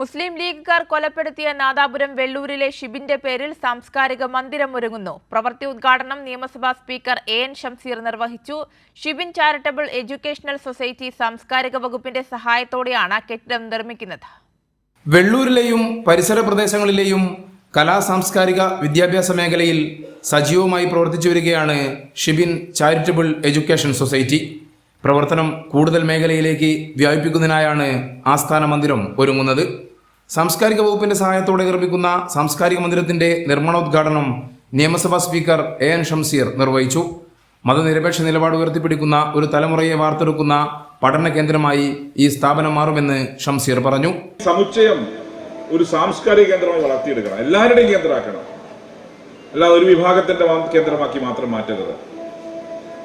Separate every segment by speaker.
Speaker 1: മുസ്ലിം ലീഗുകാർ കൊലപ്പെടുത്തിയ നാദാപുരം വെള്ളൂരിലെ ഷിബിന്റെ പേരിൽ സാംസ്കാരിക മന്ദിരം ഒരുങ്ങുന്നു. പ്രവൃത്തി ഉദ്ഘാടനം നിയമസഭാ സ്പീക്കർ എ എൻ ഷംസീർ നിർവഹിച്ചു. ഷിബിൻ ചാരിറ്റബിൾ എഡ്യൂക്കേഷണൽ സൊസൈറ്റി സാംസ്കാരിക വകുപ്പിന്റെ സഹായത്തോടെയാണ് കെട്ടിടം നിർമ്മിക്കുന്നത്.
Speaker 2: വെള്ളൂരിലെയും പരിസര പ്രദേശങ്ങളിലെയും കലാ സാംസ്കാരിക വിദ്യാഭ്യാസ മേഖലയിൽ സജീവമായി പ്രവർത്തിച്ചു വരികയാണ് ഷിബിൻ ചാരിറ്റബിൾ എഡ്യൂക്കേഷൻ സൊസൈറ്റി. പ്രവർത്തനം കൂടുതൽ മേഖലയിലേക്ക് വ്യാപിപ്പിക്കുന്നതിനായാണ് ആസ്ഥാന മന്ദിരം ഒരുങ്ങുന്നത്. സാംസ്കാരിക വകുപ്പിന്റെ സഹായത്തോടെ നിർമ്മിക്കുന്ന സാംസ്കാരിക മന്ദിരത്തിന്റെ നിർമ്മാണോദ്ഘാടനം നിയമസഭാ സ്പീക്കർ എ എൻ ഷംസീർ നിർവഹിച്ചു. മതനിരപേക്ഷ നിലപാട് ഉയർത്തിപ്പിടിക്കുന്ന ഒരു തലമുറയെ വാർത്തെടുക്കുന്ന പഠന കേന്ദ്രമായി ഈ സ്ഥാപനം മാറുമെന്ന് ഷംസീർ പറഞ്ഞു.
Speaker 3: സമുച്ചയം ഒരു സാംസ്കാരിക കേന്ദ്രമായി വളർത്തിയെടുക്കണം. എല്ലാവരുടെയും കേന്ദ്രമാക്കണം. അല്ല ഒരു വിഭാഗത്തിന്റെ കേന്ദ്രമാക്കി മാത്രം മാറ്റരുത്.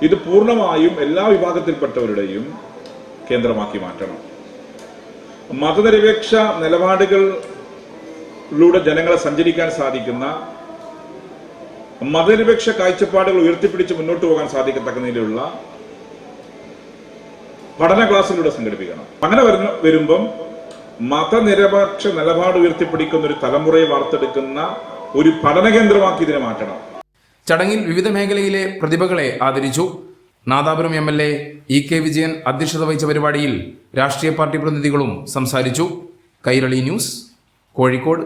Speaker 3: ഇത് പൂർണമായും എല്ലാ വിഭാഗത്തിൽപ്പെട്ടവരുടെയും കേന്ദ്രമാക്കി മാറ്റണം. മതനിരപേക്ഷ നിലപാടുകളിലൂടെ ജനങ്ങളെ സഞ്ചരിക്കാൻ സാധിക്കുന്ന മതനിരപേക്ഷ കാഴ്ചപ്പാടുകൾ ഉയർത്തിപ്പിടിച്ച് മുന്നോട്ട് പോകാൻ സാധിക്കത്തക്ക നിലയിലുള്ള പഠന ക്ലാസ്സിലൂടെ സംഘടിപ്പിക്കണം. അങ്ങനെ വരുന്ന വരുമ്പം മതനിരപേക്ഷ നിലപാട് ഉയർത്തിപ്പിടിക്കുന്ന ഒരു തലമുറയെ വാർത്തെടുക്കുന്ന ഒരു പഠന കേന്ദ്രമാക്കി ഇതിനെ മാറ്റണം.
Speaker 2: ചടങ്ങിൽ വിവിധ മേഖലയിലെ പ്രതിഭകളെ ആദരിച്ചു. Nadapuram M L A E K Vijayan അധ്യക്ഷത വഹിച്ച പരിപാടിയിൽ രാഷ്ട്രീയ പാർട്ടി പ്രതിനിധികളും സംസാരിച്ചു. കൈരളി ന്യൂസ് കോഴിക്കോട്.